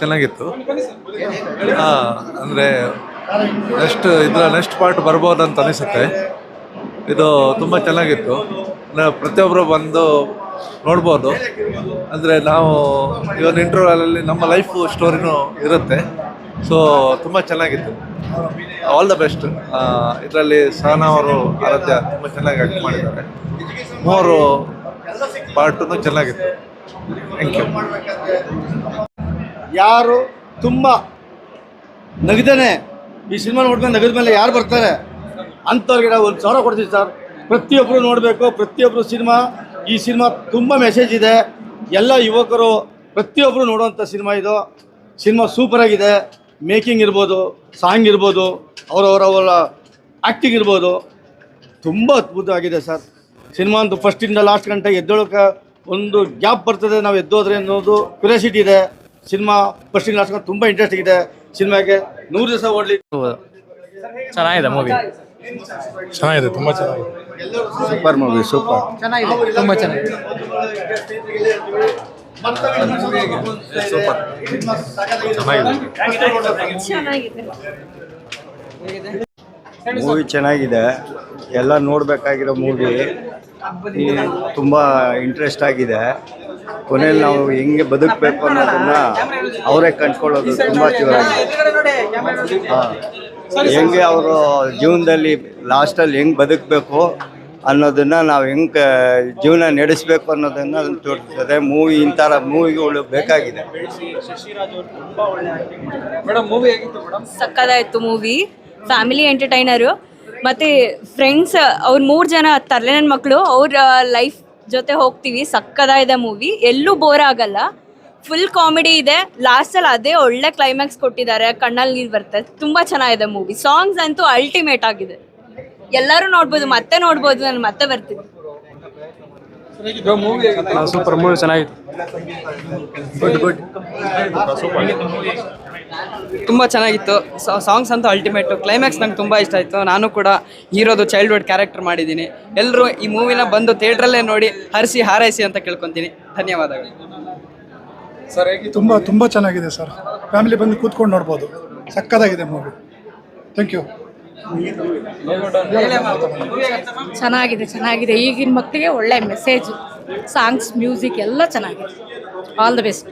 ಚೆನ್ನಾಗಿತ್ತು. ಅಂದರೆ ನೆಕ್ಸ್ಟ್ ಇದರ ನೆಕ್ಸ್ಟ್ ಪಾರ್ಟ್ ಬರ್ಬೋದು ಅಂತ ಅನಿಸುತ್ತೆ. ಇದು ತುಂಬ ಚೆನ್ನಾಗಿತ್ತು. ಪ್ರತಿಯೊಬ್ಬರು ಬಂದು ನೋಡ್ಬೋದು. ಅಂದರೆ ನಾವು ಇವನ್ ಇಂಟರ್ವ್ಯೂಲಲ್ಲಿ ನಮ್ಮ ಲೈಫ್ ಸ್ಟೋರಿನೂ ಇರುತ್ತೆ. ಸೊ ತುಂಬ ಚೆನ್ನಾಗಿತ್ತು. ಆಲ್ ದ ಬೆಸ್ಟ್ ಇದರಲ್ಲಿ ಸಹನ ಅವರು ಆರಾಧ್ಯ ತುಂಬ ಚೆನ್ನಾಗಿ ಆಕ್ಟ್ ಮಾಡಿದ್ದಾರೆ. ಮೂರು ಪಾರ್ಟು ಚೆನ್ನಾಗಿತ್ತು. ಥ್ಯಾಂಕ್ ಯು ಯಾರು ತುಂಬ ನಗದೇನೆ ಈ ಸಿನಿಮಾ ನೋಡಿದ್ಮೇಲೆ ನಗದ ಮೇಲೆ ಯಾರು ಬರ್ತಾರೆ ಅಂಥವ್ರಿಗೆ ನಾವು ಒಂದು ಸಾವಿರ ಕೊಡ್ತೀವಿ ಸರ್. ಪ್ರತಿಯೊಬ್ಬರು ನೋಡಬೇಕು ಪ್ರತಿಯೊಬ್ಬರು ಸಿನಿಮಾ ಈ ಸಿನಿಮಾ ತುಂಬ ಮೆಸೇಜ್ ಇದೆ. ಎಲ್ಲ ಯುವಕರು ಪ್ರತಿಯೊಬ್ಬರು ನೋಡುವಂಥ ಸಿನಿಮಾ ಇದು. ಸಿನಿಮಾ ಸೂಪರಾಗಿದೆ ಮೇಕಿಂಗ್ ಇರ್ಬೋದು ಸಾಂಗ್ ಇರ್ಬೋದು ಅವರವರವರ ಆ್ಯಕ್ಟಿಂಗ್ ಇರ್ಬೋದು. ತುಂಬ ಅದ್ಭುತವಾಗಿದೆ ಸರ್. ಸಿನಿಮಾ ಅಂತೂ ಫಸ್ಟಿಂದ ಲಾಸ್ಟ್ ಗಂಟೆ ಎದ್ದೊಳಕ್ಕೆ ಒಂದು ಗ್ಯಾಪ್ ಬರ್ತದೆ, ನಾವು ಎದ್ದೋದ್ರೆ ಅನ್ನೋದು ಕ್ಯೂರಿಯಾಸಿಟಿ ಇದೆ. ಸಿನಿಮಾ ಫಸ್ಟಿಂಗ್ ಲಾಸ್ಟ್ ತುಂಬಾ ತುಂಬ ಇಂಟ್ರೆಸ್ಟ್ ಇದೆ ಸಿನಿಮಾಗೆ ನೂರು ದಿವಸ ಓಡಲಿ. ಚೆನ್ನಾಗಿದೆ ಮೂವಿ ಚೆನ್ನಾಗಿದೆ ತುಂಬಾ ಚೆನ್ನಾಗಿದೆ. ಸೂಪರ್ ಮೂವಿ ಸೂಪರ್ ಚೆನ್ನಾಗಿದೆ ತುಂಬಾ ಚೆನ್ನಾಗಿದೆ. ಮೂವಿ ಚೆನ್ನಾಗಿದೆ. ಎಲ್ಲ ನೋಡಬೇಕಾಗಿರೋ ಮೂವಿ ತುಂಬಾ ಇಂಟ್ರೆಸ್ಟ್ ಆಗಿದೆ. ಕೊನೆಯಲ್ಲಿ ನಾವು ಹೆಂಗೆ ಬದುಕಬೇಕು ಅನ್ನೋದನ್ನ ಅವರೇ ಕಂಡ್ಕೊಳ್ಳೋದು ತುಂಬ ಹಾಂ. ಹೆಂಗೆ ಅವರು ಜೀವನದಲ್ಲಿ ಲಾಸ್ಟಲ್ಲಿ ಹೆಂಗೆ ಬದುಕಬೇಕು ಅನ್ನೋದನ್ನ ನಾವು ಹೆಂಗೆ ಜೀವನ ನಡೆಸಬೇಕು ಅನ್ನೋದನ್ನ ತೋರಿಸ್ತದೆ. ಮೂವಿ ಇಂಥರ ಮೂವಿಗಳು ಬೇಕಾಗಿದೆ. ಸಕ್ಕದಾಯಿತು ಮೂವಿ. Family entertainer. ಮತ್ತು ಫ್ರೆಂಡ್ಸ್ ಅವ್ರ ಮೂರು ಜನ ತರಲೆ ನನ್ನ ಮಕ್ಕಳು ಅವ್ರ ಲೈಫ್ ಜೊತೆ ಹೋಗ್ತೀವಿ ಸಕ್ಕದಾಗಿದೆ ಮೂವಿ ಎಲ್ಲೂ ಬೋರ್ ಆಗಲ್ಲ. ಫುಲ್ ಕಾಮಿಡಿ ಇದೆ. ಲಾಸ್ಟಲ್ಲಿ ಅದೇ ಒಳ್ಳೆ ಕ್ಲೈಮ್ಯಾಕ್ಸ್ ಕೊಟ್ಟಿದ್ದಾರೆ. ಕಣ್ಣಲ್ಲಿ ನೀರು ಬರ್ತದೆ ತುಂಬ ಚೆನ್ನಾಗಿದೆ ಮೂವಿ ಸಾಂಗ್ಸ್ ಅಂತೂ ಅಲ್ಟಿಮೇಟ್ ಆಗಿದೆ. ಎಲ್ಲರೂ ನೋಡ್ಬೋದು ಮತ್ತೆ ನೋಡ್ಬೋದು ನಾನು ಮತ್ತೆ ಬರ್ತೀನಿ. ಸೂಪರ್ ಮೂವಿ ಚೆನ್ನಾಗಿತ್ತು ತುಂಬ ಚೆನ್ನಾಗಿತ್ತು. ಸಾಂಗ್ಸ್ ಅಂತೂ ಅಲ್ಟಿಮೇಟು ಕ್ಲೈಮ್ಯಾಕ್ಸ್ ನಂಗೆ ತುಂಬ ಇಷ್ಟ ಆಯಿತು. ನಾನು ಕೂಡ ಹೀರೋದು ಚೈಲ್ಡ್ಹುಡ್ ಕ್ಯಾರೆಕ್ಟರ್ ಮಾಡಿದ್ದೀನಿ. ಎಲ್ಲರೂ ಈ ಮೂವಿನ ಬಂದು ಥಿಯೇಟ್ರಲ್ಲೇ ನೋಡಿ ಹರಿಸಿ ಹಾರೈಸಿ ಅಂತ ಕೇಳ್ಕೊತೀನಿ. ಧನ್ಯವಾದಗಳು. ಸರ್ ತುಂಬ ತುಂಬ ಚೆನ್ನಾಗಿದೆ ಸರ್. ಫ್ಯಾಮಿಲಿ ಬಂದು ಕೂತ್ಕೊಂಡು ನೋಡ್ಬೋದು. ಸಕ್ಕತ್ತಾಗಿದೆ ಮೂವಿ ಥ್ಯಾಂಕ್ ಯು ಚೆನ್ನಾಗಿದೆ ಚೆನ್ನಾಗಿದೆ. ಈಗಿನ ಮಕ್ಕಳಿಗೆ ಒಳ್ಳೆ ಮೆಸೇಜ್ ಸಾಂಗ್ಸ್ ಮ್ಯೂಸಿಕ್ ಎಲ್ಲ ಚೆನ್ನಾಗಿದೆ. All the best